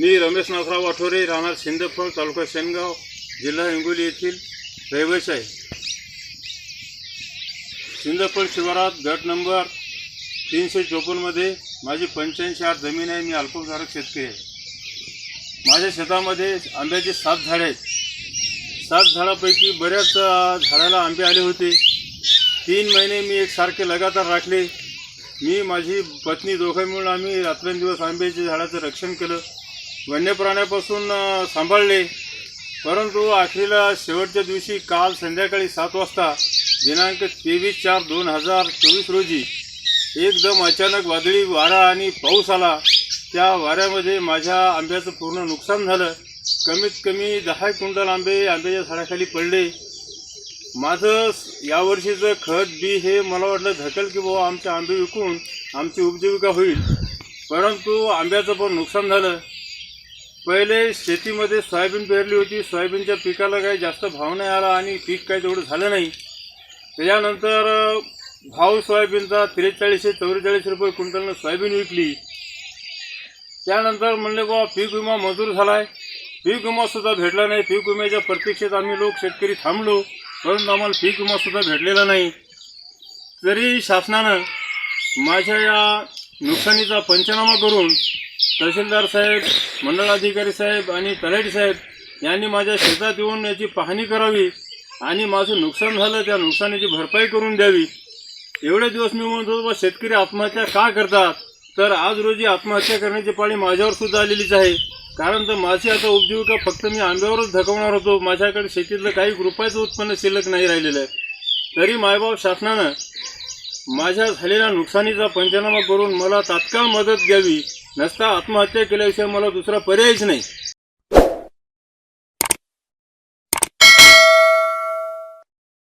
मी रमेश नाथराव आठोरे राहणार सिंदफळ तालुका शेनगाव जिल्हा हिंगोली येथील रहिवासी आहे. शिंदफळ शिवारात गट नंबर तीनशे चोपन्नमध्ये माझी पंच्याऐंशी आठ जमीन आहे मी अल्पधारक शेतकरी आहे. माझ्या शेतामध्ये आंब्याची सात झाडे आहेत. सात झाडापैकी बऱ्याच झाडाला आंबे आले होते. तीन महिने मी एकसारखे लगातार राखले. मी माझी पत्नी दोघं मिळून आम्ही रात्रंदिवस आंब्याच्या झाडाचं रक्षण केलं. वन्य प्राण्यापासून सांभाळले. परंतु आखरीला शेवटच्या दिवशी काल संध्याकाळी सात वाजता दिनांक तेवीस चार दोन हजार चोवीस रोजी एकदम अचानक वादळी वारा आणि पाऊस आला. त्या वाऱ्यामध्ये माझ्या आंब्याचं पूर्ण नुकसान झालं. कमीत कमी दहा क्विंटल आंबे आंब्याच्या झाडाखाली पडले. माझं यावर्षीचं खत बी हे मला वाटलं धकल की बाबा आमचे आंबे विकून आमची उपजीविका होईल. परंतु आंब्याचं पण नुकसान झालं. पहिले शेतीमध्ये सोयाबीन पेरली होती. सोयाबीनच्या पिकाला काही जास्त भाव नाही आला आणि पीक काही तेवढं झालं नाही. त्याच्यानंतर भाव सोयाबीनचा त्रेचाळीसशे चौवेचाळीस रुपये क्विंटलनं सोयाबीन विकली. त्यानंतर म्हणले बा पीक विमा मंजूर झाला आहे पीक विमासुद्धा भेटला नाही. पीक विम्याच्या प्रतीक्षेत आम्ही लोक शेतकरी थांबलो. परंतु आम्हाला पीक विमासुद्धा भेटलेला नाही. तरी शासनानं माझ्या या नुकसानीचा पंचनामा करून तहसीलदार साहेब मंडळ अधिकारी साहेब आणि तलाठी साहेब यांनी माझ्या शेतात येऊन याची पाहणी करावी आणि माझं नुकसान झालं त्या नुकसानीची भरपाई करून द्यावी. एवढे दिवस मी म्हणत होतो बा शेतकरी आत्महत्या का करतात? तर आज रोजी आत्महत्या करण्याची पाळी माझ्यावर सुद्धा आलेलीच आहे. कारण तर माझी आता उपजीविका फक्त मी आंब्यावरच धकवणार होतो. माझ्याकडे शेतीतलं काही रुपयाचं उत्पन्न शिल्लक नाही राहिलेलं आहे. तरी मायबाप शासनानं माझ्या झालेल्या नुकसानीचा पंचनामा करून मला तात्काळ मदत द्यावी. नसता आत्महत्या केल्याशिवाय मला दुसरा पर्यायच नाही.